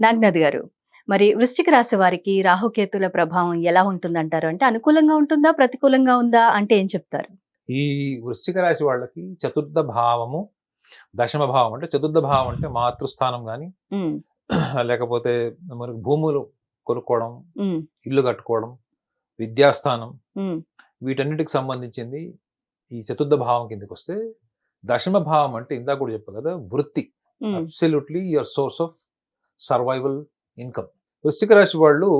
నాగ్నాథ్ గారు. మరి వృశ్చిక రాశి వారికి రాహుకేతుల ప్రభావం ఎలా ఉంటుందంటారు? అంటే అనుకూలంగా ఉంటుందా? ప్రతికూలంగా ఉందా? అంటే ఏం చెప్తారు? ఈ వృశ్చిక రాశి వాళ్ళకి చతుర్థ భావము దశమ భావం అంటే చతుర్థ భావం అంటే మాతృస్థానం కానీ లేకపోతే మనకు భూములు కొనుక్కోవడం ఇల్లు కట్టుకోవడం విద్యాస్థానం వీటన్నిటికి సంబంధించింది ఈ చతుర్థ భావం కిందకి వస్తే దశమ భావం అంటే ఇందాక కూడా చెప్పా కదా వృత్తి. Absolutely your source of survival income. వృశ్చిక రాశి వాళ్ళు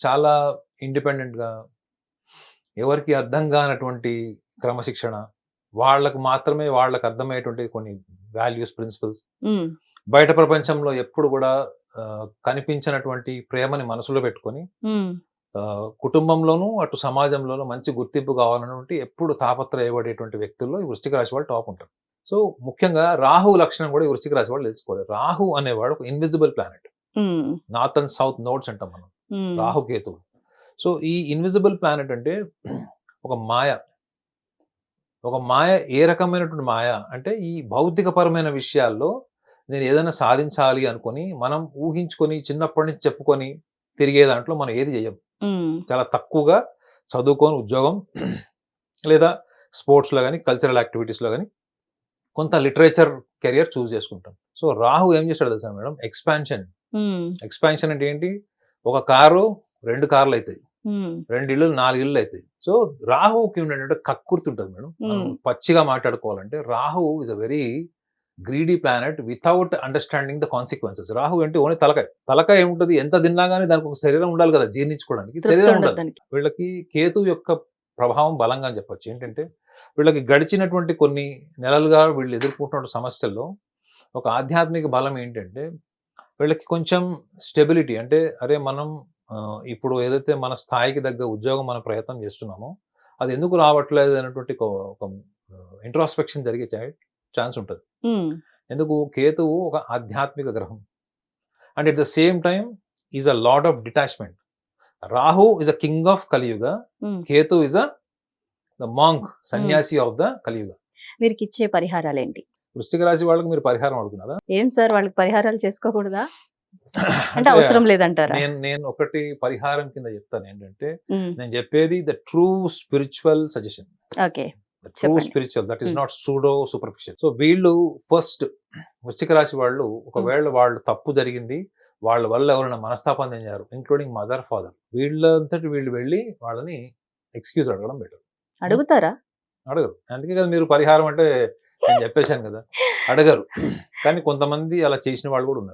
చాలా ఇండిపెండెంట్గా ఎవరికి అర్థం కానటువంటి క్రమశిక్షణ వాళ్ళకు మాత్రమే వాళ్ళకి అర్థమయ్యేటువంటి కొన్ని వాల్యూస్ ప్రిన్సిపల్స్. బయట ప్రపంచంలో ఎప్పుడు కూడా కనిపించినటువంటి ప్రేమని మనసులో పెట్టుకొని కుటుంబంలోనూ అటు సమాజంలోనూ మంచి గుర్తింపు కావాలన్నటువంటి ఎప్పుడు తాపత్రయపడేటువంటి వ్యక్తుల్లో ఈ వృశ్చిక రాశి వాళ్ళు టాప్ ఉంటారు. సో ముఖ్యంగా రాహు లక్షణం కూడా వృశ్చిక రాశి వాళ్ళు తెలుసుకోవాలి. రాహు అనేవాడు ఒక invisible planet north and south nodes అంటాం మనం. ఉమ్, రాహుకేతువు సో ఈ ఇన్విజిబుల్ ప్లానెట్ అంటే ఒక మాయ. ఒక మాయ ఏ రకమైనటువంటి మాయ? అంటే ఈ భౌతికపరమైన విషయాల్లో నేను ఏదైనా సాధించాలి అనుకొని మనం ఊహించుకొని చిన్నప్పటి నుంచి చెప్పుకొని తిరిగే దాంట్లో మనం ఏది చేయం చాలా తక్కువగా చదువుకొని ఉద్యోగం లేదా స్పోర్ట్స్లో కానీ కల్చరల్ యాక్టివిటీస్లో కానీ కొంత లిటరేచర్ కెరియర్ చూస్ చేసుకుంటాం. సో రాహు ఏం చేస్తాడు తెలుసా మేడం? ఎక్స్పాన్షన్ ఎక్స్పాన్షన్ అంటే ఏంటి? ఒక కారు రెండు కార్లు అవుతాయి రెండు ఇళ్ళు నాలుగు ఇళ్ళు అవుతాయి సో రాహుకి కక్కుర్తి ఉంటుంది మేడం. పచ్చిగా మాట్లాడుకోవాలంటే Rahu is a very greedy planet without understanding the consequences Rahu అంటే ఓన్లీ తలకాయ. తలకాయ ఏముంటుంది? ఎంత తిన్నా కానీ దానికి ఒక శరీరం ఉండాలి కదా జీర్ణించుకోవడానికి. శరీరం దానికి. వీళ్ళకి కేతు యొక్క ప్రభావం బలంగా అని చెప్పొచ్చు. ఏంటంటే వీళ్ళకి గడిచినటువంటి కొన్ని నెలలుగా వీళ్ళు ఎదుర్కొంటున్న సమస్యల్లో ఒక ఆధ్యాత్మిక బలం ఏంటంటే వీళ్ళకి కొంచెం స్టెబిలిటీ అంటే అరే మనం ఇప్పుడు ఏదైతే మన స్థాయికి తగ్గ ఉద్యోగం మనం ప్రయత్నం చేస్తున్నామో అది ఎందుకు రావట్లేదు అనేటువంటి ఒక- ఇంట్రాస్పెక్షన్ జరిగే ఛాన్స్ ఉంటుంది. ఎందుకు? కేతువు ఒక ఆధ్యాత్మిక గ్రహం. And at the same time is a lord of detachment. Rahu is a king of Kaliyuga. Ketu is a the monk sannyasi of the Kaliyuga వీరికి ఇచ్చే పరిహారాలు ఏంటి వృశ్చిక రాశి వాళ్ళకి మీరు పరిహారం అడుగుతున్నారా? ఏం సార్ వాళ్ళకి పరిహారాలు చేసుకోకూడదా? అంటే అవసరం లేదంటారా? నేను నేను ఒకటి పరిహారం కింద చెప్తాను ఏంటంటే నేను చెప్పేది the true spiritual suggestion okay. True. Spiritual that is. Not pseudo superficial so వీళ్ళు ఫస్ట్ వృశ్చిక రాశి వాళ్ళు ఒకవేళ వాళ్ళు తప్పు జరిగింది వాళ్ళ వల్ల ఎవరైనా మనస్తాపం చెందారు ఇంక్లూడింగ్ మదర్ ఫాదర్ వీళ్ళంతటి వీళ్ళు వెళ్ళి వాళ్ళని ఎక్స్క్యూజ్ అడగడం బెటర్ అడుగుతారా? అడగరు. అందుకే కదా మీరు పరిహారం అంటే నేను చెప్పేశాను కదా. అడగరు. కానీ కొంతమంది అలా చేసిన వాళ్ళు కూడా ఉన్నారు.